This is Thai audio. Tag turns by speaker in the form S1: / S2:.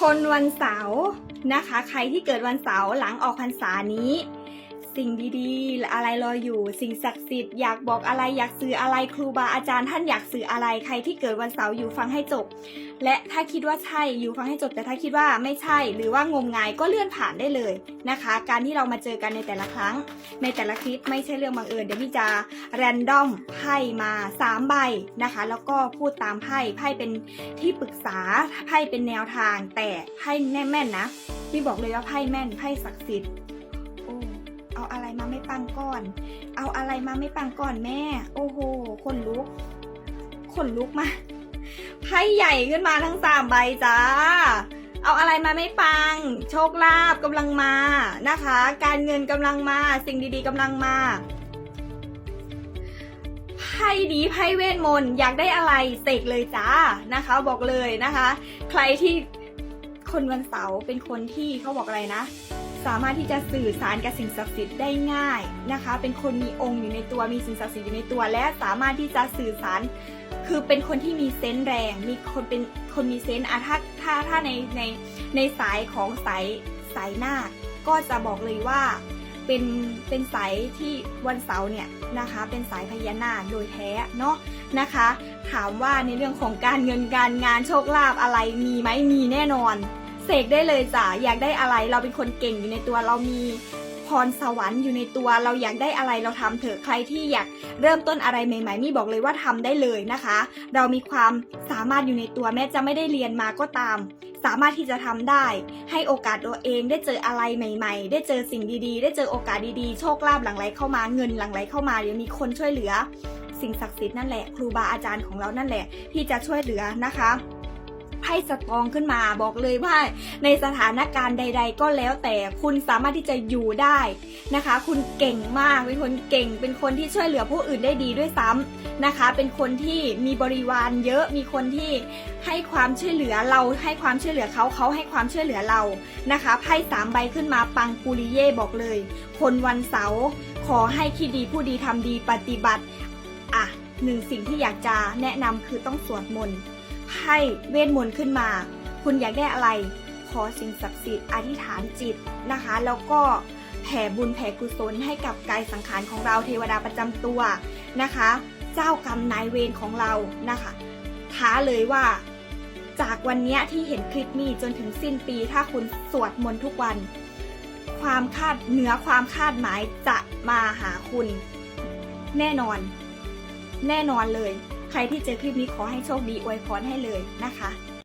S1: คนวันเสาร์นะคะ ใครที่เกิดวันเสาร์หลังออกพรรษานี้ สิ่งดีๆ อะไรรออยู่ สิ่งศักดิ์สิทธิ์อยากบอกอะไรอยากสื่ออะไรครูบาอาจารย์ท่านอยากสื่ออะไรใครที่เกิดวันเสาร์อยู่ฟังให้จบ และถ้าคิดว่าใช่อยู่ฟังให้จบแต่ถ้าคิดว่าไม่ใช่ หรือว่างมงายก็เลื่อนผ่านได้เลยนะคะ การที่เรามาเจอกันในแต่ละครั้ง ในแต่ละคลิปไม่ใช่เรื่องบังเอิญเดี๋ยวพี่จะแรนดอมไพ่มา3ใบนะคะ แล้วก็พูดตามไพ่ไพ่เป็นที่ปรึกษาไพ่เป็นแนวทาง แต่ไพ่แน่แม่นนะพี่บอกเลยว่าไพ่แม่นไพ่ศักดิ์สิทธิ์ เอาอะไรมาไม่ปังก่อน เอาอะไรมาไม่ปังก่อนแม่ โอ้โห คนลุก คนลุกมาไพ่ใหญ่ขึ้นมาทั้งสามใบจ้า เอาอะไรมาไม่ปัง โชคลาภกำลังมานะคะ การเงินกำลังมา สิ่งดีๆกำลังมาไพ่ดีไพ่เวทมนต์อยากได้อะไรเสกเลยจ้านะคะ บอกเลยนะคะ ใครที่คนวันเสาร์เป็นคนที่เขาบอกอะไรนะ สามารถที่จะสื่อสารกับสิ่งศักดิ์สิทธิ์ได้ง่ายนะคะ เป็นคนมีองค์อยู่ในตัวมีสิ่งศักดิ์สิทธิ์อยู่ในตัว และสามารถที่จะสื่อสารคือเป็นคนที่มีเซนส์แรง มีคนเป็นคนมีเซนส์อะถ้าถ้าถ้าในในในสายของสายสายหน้าคก็จะบอกเลยว่าเป็นเป็นสายที่วันเสาร์เนี่ยนะคะ เป็นสายพญานาคโดยแท้เนาะนะคะ ถามว่าในเรื่องของการเงินการงานโชคลาภอะไรมีไหมมีแน่นอน เสกได้เลยจ้ะอยากได้อะไรเราเป็นคนเก่งอยู่ในตัวเรามีพรสวรรค์อยู่ในตัวเราอยากได้อะไรเราทำเถอะใครที่อยากเริ่มต้นอะไรใหม่ๆมี่บอกเลยว่าทำได้เลยนะคะ เรามีความสามารถอยู่ในตัวแม้จะไม่ได้เรียนมาก็ตาม สามารถที่จะทำได้ ให้โอกาสตัวเองได้เจออะไรใหม่ ๆ ได้เจอสิ่งดีๆ ได้เจอโอกาสดีๆ โชคลาภหลั่งไหลเข้ามาเงินหลั่งไหลเข้ามาเดี๋ยวมีคนช่วยเหลือ สิ่งศักดิ์สิทธิ์นั่นแหละ ครูบาอาจารย์ของเรานั่นแหละ ที่จะช่วยเหลือนะคะ ให้สตองขึ้นมาบอกเลยว่า ในสถานการณ์ใด ๆ ก็แล้วแต่คุณสามารถที่จะอยู่ได้นะคะ คุณเก่งมากเป็นคนเก่ง เป็นคนที่ช่วยเหลือผู้อื่นได้ดีด้วยซ้ำนะคะ เป็นคนที่มีบริวารเยอะมีคนที่ให้ความช่วยเหลือเราให้ความช่วยเหลือเขาเขาให้ความช่วยเหลือเรานะคะไพ่สามใบขึ้นมาปังปุริเย่บอกเลย คนวันเสาร์ขอให้คิดดีผู้ดีทำดีปฏิบัติอะหนึ่งสิ่งที่อยากจะแนะนำคือต้องสวดมนต์ ให้เวทมนต์ขึ้นมา คุณอยากได้อะไร ขอสิ่งศักดิ์สิทธิ์อธิษฐานจิตนะคะ แล้วก็แผ่บุญแผ่กุศลให้กับกายสังขารของเราเทวดาประจำตัวนะคะ เจ้ากรรมนายเวรของเรานะคะท้าเลยว่าจากวันนี้ที่เห็นคลิปนี้จนถึงสิ้นปี ถ้าคุณสวดมนต์ทุกวัน ความคาดเหนือความคาดหมายจะมาหาคุณ แน่นอน แน่นอนเลย ใครที่เจอคลิปนี้ขอให้โชคดีอวยพรให้เลยนะคะ